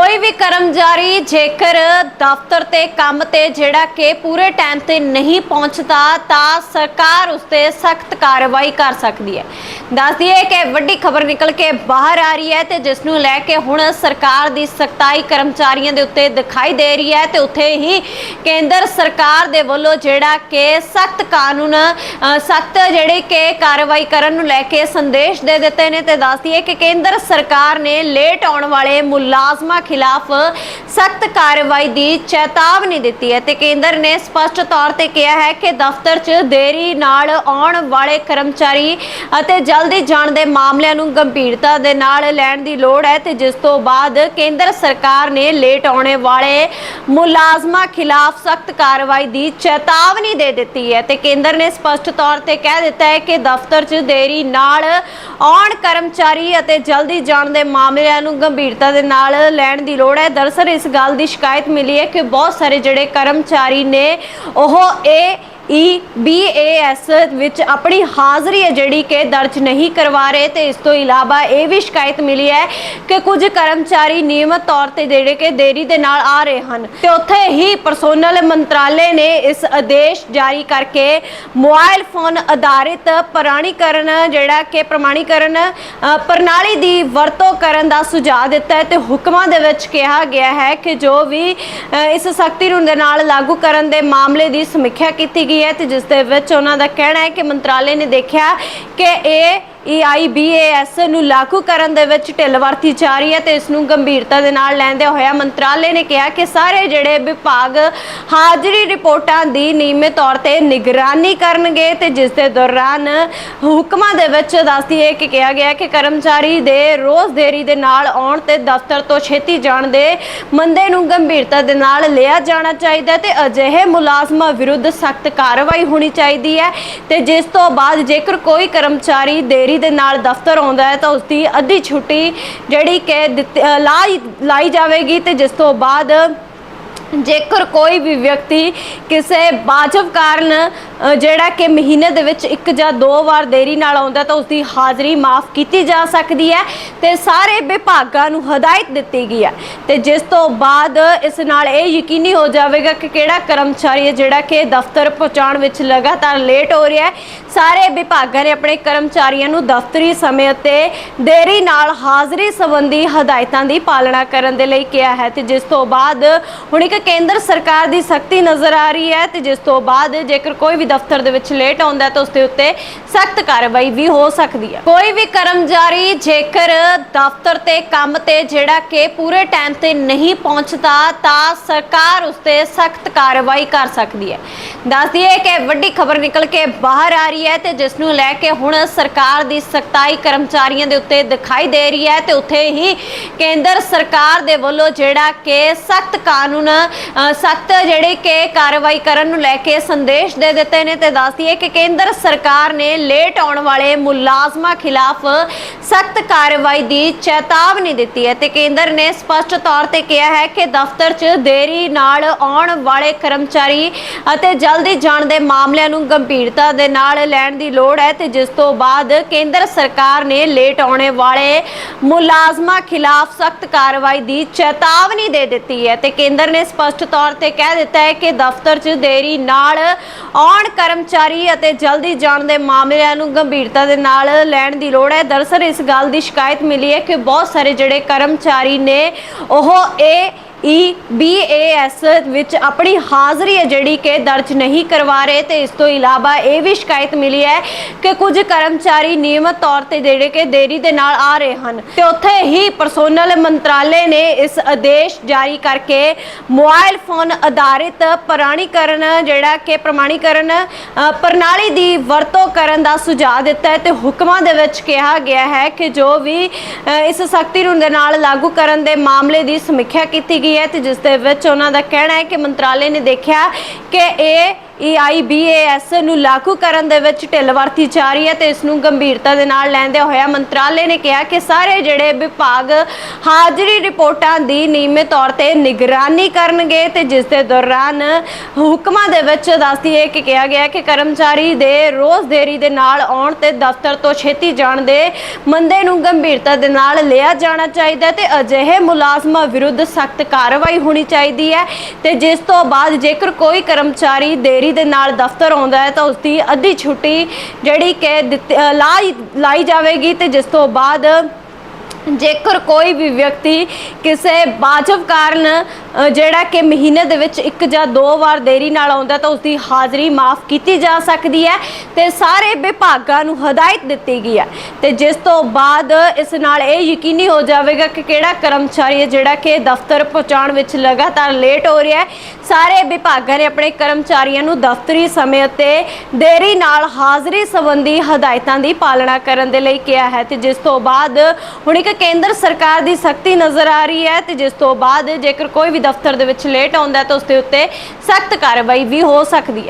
ਕੋਈ ਵੀ ਕਰਮਚਾਰੀ ਜੇਕਰ ਦਫ਼ਤਰ ਤੇ ਕੰਮ ਤੇ ਜਿਹੜਾ ਕਿ ਪੂਰੇ ਟਾਈਮ ਤੇ ਨਹੀਂ ਪਹੁੰਚਦਾ ਤਾਂ ਸਰਕਾਰ ਉਸ ਤੇ ਸਖਤ ਕਾਰਵਾਈ ਕਰ ਸਕਦੀ ਹੈ। ਦੱਸ ਦਈਏ ਕਿ ਵੱਡੀ ਖਬਰ ਨਿਕਲ ਕੇ ਬਾਹਰ ਆ ਰਹੀ ਹੈ ਤੇ ਜਿਸ ਨੂੰ ਲੈ ਕੇ ਹੁਣ ਸਰਕਾਰ ਦੀ ਸਖਤਾਈ ਕਰਮਚਾਰੀਆਂ ਦੇ ਉੱਤੇ ਦਿਖਾਈ ਦੇ ਰਹੀ ਹੈ ਤੇ ਉੱਥੇ ਹੀ ਕੇਂਦਰ ਸਰਕਾਰ ਦੇ ਵੱਲੋਂ ਜਿਹੜਾ ਕਿ ਸਖਤ ਕਾਨੂੰਨ ਸਖਤ ਜਿਹੜੀ ਕਿ ਕਾਰਵਾਈ ਕਰਨ ਨੂੰ ਲੈ ਕੇ ਸੰਦੇਸ਼ ਦੇ ਦਿੱਤੇ ਨੇ ਤੇ ਦੱਸ ਦਈਏ ਕਿ ਕੇਂਦਰ ਸਰਕਾਰ ਨੇ ਲੇਟ ਆਉਣ ਵਾਲੇ ਮੁਲਾਜ਼ਮਾਂ ਖਿਲਾਫ ਸਖਤ ਕਾਰਵਾਈ ਦੀ ਚੇਤਾਵਨੀ ਦਿੱਤੀ ਹੈ ਤੇ ਕੇਂਦਰ ਨੇ ਸਪਸ਼ਟ ਤੌਰ ਤੇ ਕਿਹਾ ਹੈ ਕਿ ਦਫ਼ਤਰ 'ਚ ਦੇਰੀ ਨਾਲ ਆਉਣ ਵਾਲੇ ਕਰਮਚਾਰੀ ਅਤੇ ਜਲਦੀ ਜਾਣ ਦੇ ਮਾਮਲਿਆਂ ਨੂੰ ਗੰਭੀਰਤਾ ਦੇ ਨਾਲ ਲੈਣ ਦੀ ਲੋੜ ਹੈ ਤੇ ਜਿਸ ਤੋਂ ਬਾਅਦ ਕੇਂਦਰ ਸਰਕਾਰ ਨੇ ਲੇਟ ਆਉਣੇ ਵਾਲੇ ਮੁਲਾਜ਼ਮਾਂ ਖਿਲਾਫ ਸਖਤ ਕਾਰਵਾਈ ਦੀ ਚੇਤਾਵਨੀ ਦੇ ਦਿੱਤੀ ਹੈ ਤੇ ਕੇਂਦਰ ਨੇ ਸਪਸ਼ਟ ਤੌਰ ਤੇ ਕਹਿ ਦਿੱਤਾ ਹੈ ਕਿ ਦਫ਼ਤਰ 'ਚ ਦੇਰੀ ਨਾਲ ਆਉਣ ਕਰਮਚਾਰੀ ਅਤੇ ਜਲਦੀ ਜਾਣ ਦੇ ਮਾਮਲਿਆਂ ਨੂੰ ਗੰਭੀਰਤਾ ਦੇ ਨਾਲ ਲੈਣ ਦੀ ਲੋੜ ਹੈ। ਦਰਅਸਲ ਇਸ ਗੱਲ ਦੀ ਸ਼ਿਕਾਇਤ ਮਿਲੀ ਹੈ ਕਿ ਬਹੁਤ ਸਾਰੇ ਜਿਹੜੇ ਕਰਮਚਾਰੀ ਨੇ ਉਹ ਇਹ ਈ ਬੀਏਐਸ ਵਿੱਚ ਆਪਣੀ ਹਾਜ਼ਰੀ ਹੈ ਜਿਹੜੀ ਕਿ ਦਰਜ ਨਹੀਂ ਕਰਵਾ ਰਹੇ ਤੇ ਇਸ ਤੋਂ ਇਲਾਵਾ ਇਹ ਵੀ ਸ਼ਿਕਾਇਤ ਮਿਲੀ ਹੈ ਕਿ ਕੁਝ ਕਰਮਚਾਰੀ ਨਿਯਮਤ ਤੌਰ ਤੇ ਜਿਹੜੇ ਕਿ ਦੇਰੀ ਦੇ ਨਾਲ ਆ ਰਹੇ ਹਨ। ਤੇ ਉੱਥੇ ਹੀ ਪਰਸੋਨਲ ਮੰਤਰਾਲੇ ਨੇ ਇਸ ਆਦੇਸ਼ ਜਾਰੀ ਕਰਕੇ ਮੋਬਾਈਲ ਫੋਨ ਆਧਾਰਿਤ ਪ੍ਰਮਾਣੀਕਰਨ ਜਿਹੜਾ ਕਿ ਪ੍ਰਮਾਣੀਕਰਨ ਪ੍ਰਣਾਲੀ ਦੀ ਵਰਤੋਂ ਕਰਨ ਦਾ ਸੁਝਾਅ ਦਿੱਤਾ ਹੈ ਤੇ ਹੁਕਮਾਂ ਦੇ ਵਿੱਚ ਕਿਹਾ ਗਿਆ ਹੈ ਕਿ ਜੋ ਵੀ ਇਸ ਸਖਤੀ ਨੂੰ ਦੇ ਨਾਲ ਲਾਗੂ ਕਰਨ ਦੇ ਮਾਮਲੇ ਦੀ ਸਮੀਖਿਆ ਕੀਤੀ ਗਈ ਹੈ ਤੇ ਜਿਸ ਦੇ ਵਿੱਚ ਉਹਨਾਂ ਦਾ ਕਹਿਣਾ ਹੈ ਕਿ ਮੰਤਰਾਲੇ ਨੇ ਦੇਖਿਆ ਕਿ ਇਹ EIBAS ਨੂੰ ਲਾਗੂ ਕਰਨ ਦੇ ਵਿੱਚ ਢਿੱਲ ਵਰਤੀ ਜਾ ਰਹੀ ਹੈ ਤੇ ਇਸ ਨੂੰ ਗੰਭੀਰਤਾ ਦੇ ਨਾਲ ਲੈਂਦੇ ਹੋਇਆ ਮੰਤਰਾਲੇ ਨੇ ਕਿਹਾ ਕਿ ਸਾਰੇ ਜਿਹੜੇ ਵਿਭਾਗ ਹਾਜ਼ਰੀ ਰਿਪੋਰਟਾਂ ਦੀ ਨਿਯਮਿਤ ਤੌਰ ਤੇ ਨਿਗਰਾਨੀ ਕਰਨਗੇ ਤੇ ਜਿਸ ਦੇ ਦੌਰਾਨ ਹੁਕਮਾਂ ਦੇ ਵਿੱਚ ਦੱਸਦੀ ਹੈ ਕਿ ਕਿਹਾ ਗਿਆ ਕਿ ਕਰਮਚਾਰੀ ਦੇ ਰੋਜ਼ ਦੇਰੀ ਦੇ ਨਾਲ ਆਉਣ ਤੇ ਦਫ਼ਤਰ ਤੋਂ ਛੇਤੀ ਜਾਣ ਦੇ ਮੰਦੇ ਨੂੰ ਗੰਭੀਰਤਾ ਦੇ ਨਾਲ ਲਿਆ ਜਾਣਾ ਚਾਹੀਦਾ ਹੈ ਤੇ ਅਜਿਹੇ ਮੁਲਾਜ਼ਮਾਂ ਵਿਰੁੱਧ ਸਖਤ ਕਾਰਵਾਈ ਹੋਣੀ ਚਾਹੀਦੀ ਹੈ ਤੇ ਜਿਸ ਤੋਂ ਬਾਅਦ ਜੇਕਰ ਕੋਈ ਕਰਮਚਾਰੀ ਦੇ ਦੇਰੀ ਦੇ ਨਾਲ ਦਫ਼ਤਰ ਆਉਂਦਾ ਹੈ ਤਾਂ ਉਸ ਦੀ ਅੱਧੀ ਛੁੱਟੀ ਜਿਹੜੀ ਕਿ ਦਿੱਤੀ- ਲਾਈ ਲਾਈ ਜਾਵੇਗੀ ਤੇ ਜਿਸ ਤੋਂ ਬਾਅਦ ਜੇਕਰ ਕੋਈ ਵੀ ਵਿਅਕਤੀ ਕਿਸੇ ਵਾਜਬ ਕਾਰਨ ਜਿਹੜਾ ਕਿ ਮਹੀਨੇ ਦੇ ਵਿੱਚ ਇੱਕ ਜਾਂ ਦੋ ਵਾਰ ਦੇਰੀ ਨਾਲ ਆਉਂਦਾ ਤਾਂ ਉਸ ਦੀ ਹਾਜ਼ਰੀ ਮਾਫ ਕੀਤੀ ਜਾ ਸਕਦੀ ਹੈ ਤੇ ਸਾਰੇ ਵਿਭਾਗਾਂ ਨੂੰ ਹਦਾਇਤ ਦਿੱਤੀ ਗਈ ਹੈ। ਤੇ ਜਿਸ ਤੋਂ ਬਾਅਦ ਇਸ ਨਾਲ ਇਹ ਯਕੀਨੀ ਹੋ ਜਾਵੇਗਾ ਕਿ ਕਿਹੜਾ ਕਰਮਚਾਰੀ ਹੈ ਜਿਹੜਾ ਕਿ ਦਫ਼ਤਰ ਪਹੁੰਚਾਉਣ ਵਿੱਚ ਲਗਾਤਾਰ ਲੇਟ ਹੋ ਰਿਹਾ ਹੈ। ਸਾਰੇ ਵਿਭਾਗਾਂ ਨੇ ਆਪਣੇ ਕਰਮਚਾਰੀਆਂ ਨੂੰ ਦਫ਼ਤਰੀ ਸਮੇਂ ਅਤੇ ਦੇਰੀ ਨਾਲ ਹਾਜ਼ਰੀ ਸੰਬੰਧੀ ਹਦਾਇਤਾਂ ਦੀ ਪਾਲਣਾ ਕਰਨ ਦੇ ਲਈ ਕਿਹਾ ਹੈ ਤੇ ਜਿਸ ਤੋਂ ਬਾਅਦ ਹੁਣ ਇੱਕ ਕੇਂਦਰ ਸਰਕਾਰ ਦੀ ਸਖਤੀ ਨਜ਼ਰ ਆ ਰਹੀ ਹੈ ਤੇ ਜਿਸ ਤੋਂ ਬਾਅਦ ਜੇਕਰ ਕੋਈ ਵੀ ਦਫ਼ਤਰ ਦੇ ਵਿੱਚ ਲੇਟ ਆਉਂਦਾ ਤਾਂ ਉਸ ਦੇ ਉੱਤੇ ਸਖਤ ਕਾਰਵਾਈ ਵੀ ਹੋ ਸਕਦੀ ਹੈ। ਕੋਈ ਵੀ ਕਰਮਚਾਰੀ ਜੇਕਰ ਦਫ਼ਤਰ ਤੇ ਕੰਮ ਤੇ ਜਿਹੜਾ ਕਿ ਪੂਰੇ ਟਾਈਮ ਤੇ ਨਹੀਂ ਪਹੁੰਚਦਾ ਤਾਂ ਸਰਕਾਰ ਉਸ ਤੇ ਸਖਤ ਕਾਰਵਾਈ ਕਰ ਸਕਦੀ ਹੈ। ਦੱਸ ਦਈਏ ਕਿ ਵੱਡੀ ਖਬਰ ਨਿਕਲ ਕੇ ਬਾਹਰ ਆ ਰਹੀ ਹੈ ਤੇ ਜਿਸ ਨੂੰ ਲੈ ਕੇ ਹੁਣ ਸਰਕਾਰ ਦੀ ਸਖਤਾਈ ਕਰਮਚਾਰੀਆਂ ਦੇ ਉੱਤੇ ਦਿਖਾਈ ਦੇ ਰਹੀ ਹੈ ਤੇ ਉੱਥੇ ਹੀ ਕੇਂਦਰ ਸਰਕਾਰ ਦੇ ਵੱਲੋਂ ਜਿਹੜਾ ਕਿ ਸਖਤ ਕਾਨੂੰਨ ਸਖਤ ਜਿਹੜੇ ਕਿ ਕਾਰਵਾਈ ਕਰਨ ਨੂੰ ਲੈ ਕੇ ਸੰਦੇਸ਼ ਦੇ ਦਿੱਤੇ ਨੇ ਤੇ ਦੱਸਦੀ ਹੈ ਕਿ ਕੇਂਦਰ ਸਰਕਾਰ ਨੇ ਲੇਟ ਆਉਣ ਵਾਲੇ ਮੁਲਾਜ਼ਮਾਂ ਖਿਲਾਫ ਸਖਤ ਕਾਰਵਾਈ ਦੀ ਚੇਤਾਵਨੀ ਦਿੱਤੀ ਹੈ ਤੇ ਕੇਂਦਰ ਨੇ ਸਪਸ਼ਟ ਤੌਰ ਤੇ ਕਿਹਾ ਹੈ ਕਿ ਦਫ਼ਤਰ 'ਚ ਦੇਰੀ ਨਾਲ ਆਉਣ ਵਾਲੇ ਕਰਮਚਾਰੀ ਅਤੇ ਜਲਦੀ ਜਾਣ ਦੇ ਮਾਮਲਿਆਂ ਨੂੰ ਗੰਭੀਰਤਾ ਦੇ ਨਾਲ ਲੈਣ ਦੀ ਲੋੜ ਹੈ ਤੇ ਜਿਸ ਤੋਂ ਬਾਅਦ ਕੇਂਦਰ ਸਰਕਾਰ ਨੇ ਲੇਟ ਆਉਣੇ ਵਾਲੇ ਮੁਲਾਜ਼ਮਾਂ ਖਿਲਾਫ ਸਖਤ ਕਾਰਵਾਈ ਦੀ ਚੇਤਾਵਨੀ ਦੇ ਦਿੱਤੀ ਹੈ ਤੇ ਕੇਂਦਰ ਨੇ ਸਪਸ਼ਟ ਤੌਰ ਤੇ ਕਹਿ ਦਿੱਤਾ ਹੈ ਕਿ ਦਫ਼ਤਰ 'ਚ ਦੇਰੀ ਨਾਲ ਆਉਣ ਕਰਮਚਾਰੀ ਅਤੇ ਜਲਦੀ ਜਾਣ ਦੇ ਮਾਮਲਿਆਂ ਨੂੰ ਗੰਭੀਰਤਾ ਦੇ ਨਾਲ ਲੈਣ ਦੀ ਲੋੜ ਹੈ। ਦਰਅਸਲ ਇਸ ਗੱਲ ਦੀ ਸ਼ਿਕਾਇਤ ਮਿਲੀ ਹੈ ਕਿ ਬਹੁਤ ਸਾਰੇ ਜਿਹੜੇ ਕਰਮਚਾਰੀ ਨੇ, ਉਹ ਇਹ ਈ ਬੀਏਐਸ ਵਿੱਚ ਆਪਣੀ ਹਾਜ਼ਰੀ ਹੈ ਜਿਹੜੀ ਕਿ ਦਰਜ ਨਹੀਂ ਕਰਵਾ ਰਹੇ ਤੇ ਇਸ ਤੋਂ ਇਲਾਵਾ ਇਹ ਵੀ ਸ਼ਿਕਾਇਤ ਮਿਲੀ ਹੈ ਕਿ ਕੁਝ ਕਰਮਚਾਰੀ ਨਿਯਮਤ ਤੌਰ ਤੇ ਜਿਹੜੇ ਕਿ ਦੇਰੀ ਦੇ ਨਾਲ ਆ ਰਹੇ ਹਨ। ਤੇ ਉੱਥੇ ਹੀ ਪਰਸੋਨਲ ਮੰਤਰਾਲੇ ਨੇ ਇਸ ਆਦੇਸ਼ ਜਾਰੀ ਕਰਕੇ ਮੋਬਾਈਲ ਫੋਨ ਆਧਾਰਿਤ ਪ੍ਰਮਾਣੀਕਰਨ ਜਿਹੜਾ ਕਿ ਪ੍ਰਮਾਣੀਕਰਨ ਪ੍ਰਣਾਲੀ ਦੀ ਵਰਤੋਂ ਕਰਨ ਦਾ ਸੁਝਾਅ ਦਿੱਤਾ ਹੈ ਤੇ ਹੁਕਮਾਂ ਦੇ ਵਿੱਚ ਕਿਹਾ ਗਿਆ ਹੈ ਕਿ ਜੋ ਵੀ ਇਸ ਸਖਤੀ ਨੂੰ ਦੇ ਨਾਲ ਲਾਗੂ ਕਰਨ ਦੇ ਮਾਮਲੇ ਦੀ ਸਮੀਖਿਆ ਕੀਤੀ ਗਈ ਹੈ ਤੇ ਜਿਸ ਦੇ ਵਿੱਚ ਉਹਨਾਂ ਦਾ ਕਹਿਣਾ ਹੈ ਕਿ ਮੰਤਰਾਲੇ ਨੇ ਦੇਖਿਆ ਕਿ ਇਹ EIBAS ਨੂੰ ਲਾਗੂ ਕਰਨ ਦੇ ਵਿੱਚ ਢਿੱਲ ਵਰਤੀ ਜਾ ਰਹੀ ਹੈ ਤੇ ਇਸ ਨੂੰ ਗੰਭੀਰਤਾ ਦੇ ਨਾਲ ਲੈਂਦੇ ਹੋਇਆ ਮੰਤਰਾਲੇ ਨੇ ਕਿਹਾ ਕਿ ਸਾਰੇ ਜਿਹੜੇ ਵਿਭਾਗ ਹਾਜ਼ਰੀ ਰਿਪੋਰਟਾਂ ਦੀ ਨਿਯਮਿਤ ਤੌਰ ਤੇ ਨਿਗਰਾਨੀ ਕਰਨਗੇ ਤੇ ਜਿਸ ਦੇ ਦੌਰਾਨ ਹੁਕਮਾਂ ਦੇ ਵਿੱਚ ਦੱਸਦੀ ਹੈ ਕਿ ਕਿਹਾ ਗਿਆ ਕਿ ਕਰਮਚਾਰੀ ਦੇ ਰੋਜ਼ ਦੇਰੀ ਦੇ ਨਾਲ ਆਉਣ ਤੇ ਦਫ਼ਤਰ ਤੋਂ ਛੇਤੀ ਜਾਣ ਦੇ ਮੰਦੇ ਨੂੰ ਗੰਭੀਰਤਾ ਦੇ ਨਾਲ ਲਿਆ ਜਾਣਾ ਚਾਹੀਦਾ ਹੈ ਤੇ ਅਜਿਹੇ ਮੁਲਾਜ਼ਮਾਂ ਵਿਰੁੱਧ ਸਖਤ ਕਾਰਵਾਈ ਹੋਣੀ ਚਾਹੀਦੀ ਹੈ ਤੇ ਜਿਸ ਤੋਂ ਬਾਅਦ ਜੇਕਰ ਕੋਈ ਕਰਮਚਾਰੀ ਦੇਰੀ ਦੇ ਨਾਲ ਦਫ਼ਤਰ ਆਉਂਦਾ ਹੈ ਤਾਂ ਉਸ ਦੀ ਅੱਧੀ ਛੁੱਟੀ ਜਿਹੜੀ ਕਿ ਦਿੱਤੀ- ਲਾਈ ਲਾਈ ਜਾਵੇਗੀ ਤੇ ਜਿਸ ਤੋਂ ਬਾਅਦ ਜੇਕਰ ਕੋਈ ਵੀ ਵਿਅਕਤੀ ਕਿਸੇ ਵਾਜਬ ਕਾਰਨ ਜਿਹੜਾ ਕਿ ਮਹੀਨੇ ਦੇ ਵਿੱਚ ਇੱਕ ਜਾਂ ਦੋ ਵਾਰ ਦੇਰੀ ਨਾਲ ਆਉਂਦਾ ਤਾਂ ਉਸ ਦੀ ਹਾਜ਼ਰੀ ਮਾਫ ਕੀਤੀ ਜਾ ਸਕਦੀ ਹੈ ਤੇ ਸਾਰੇ ਵਿਭਾਗਾਂ ਨੂੰ ਹਦਾਇਤ ਦਿੱਤੀ ਗਈ ਹੈ। ਤੇ ਜਿਸ ਤੋਂ ਬਾਅਦ ਇਸ ਨਾਲ ਇਹ ਯਕੀਨੀ ਹੋ ਜਾਵੇਗਾ ਕਿ ਕਿਹੜਾ ਕਰਮਚਾਰੀ ਹੈ ਜਿਹੜਾ ਕਿ ਦਫ਼ਤਰ ਪਹੁੰਚਾਉਣ ਵਿੱਚ ਲਗਾਤਾਰ ਲੇਟ ਹੋ ਰਿਹਾ ਹੈ। ਸਾਰੇ ਵਿਭਾਗਾਂ ਨੇ ਆਪਣੇ ਕਰਮਚਾਰੀਆਂ ਨੂੰ ਦਫ਼ਤਰੀ ਸਮੇਂ ਤੇ ਦੇਰੀ ਨਾਲ ਹਾਜ਼ਰੀ ਸੰਬੰਧੀ ਹਦਾਇਤਾਂ ਦੀ ਪਾਲਣਾ ਕਰਨ ਦੇ ਲਈ ਕਿਹਾ ਹੈ ਤੇ ਜਿਸ ਤੋਂ ਬਾਅਦ ਹੁਣ ਇੱਕ ਕੇਂਦਰ ਸਰਕਾਰ ਦੀ ਸਖਤੀ ਨਜ਼ਰ ਆ ਰਹੀ ਹੈ ਤੇ ਜਿਸ ਤੋਂ ਬਾਅਦ ਜੇਕਰ ਕੋਈ ਵੀ ਦਫ਼ਤਰ ਦੇ ਵਿੱਚ ਲੇਟ ਆਉਂਦਾ ਤਾਂ ਉਸ ਦੇ ਉੱਤੇ ਸਖਤ ਕਾਰਵਾਈ ਵੀ ਹੋ ਸਕਦੀ ਹੈ।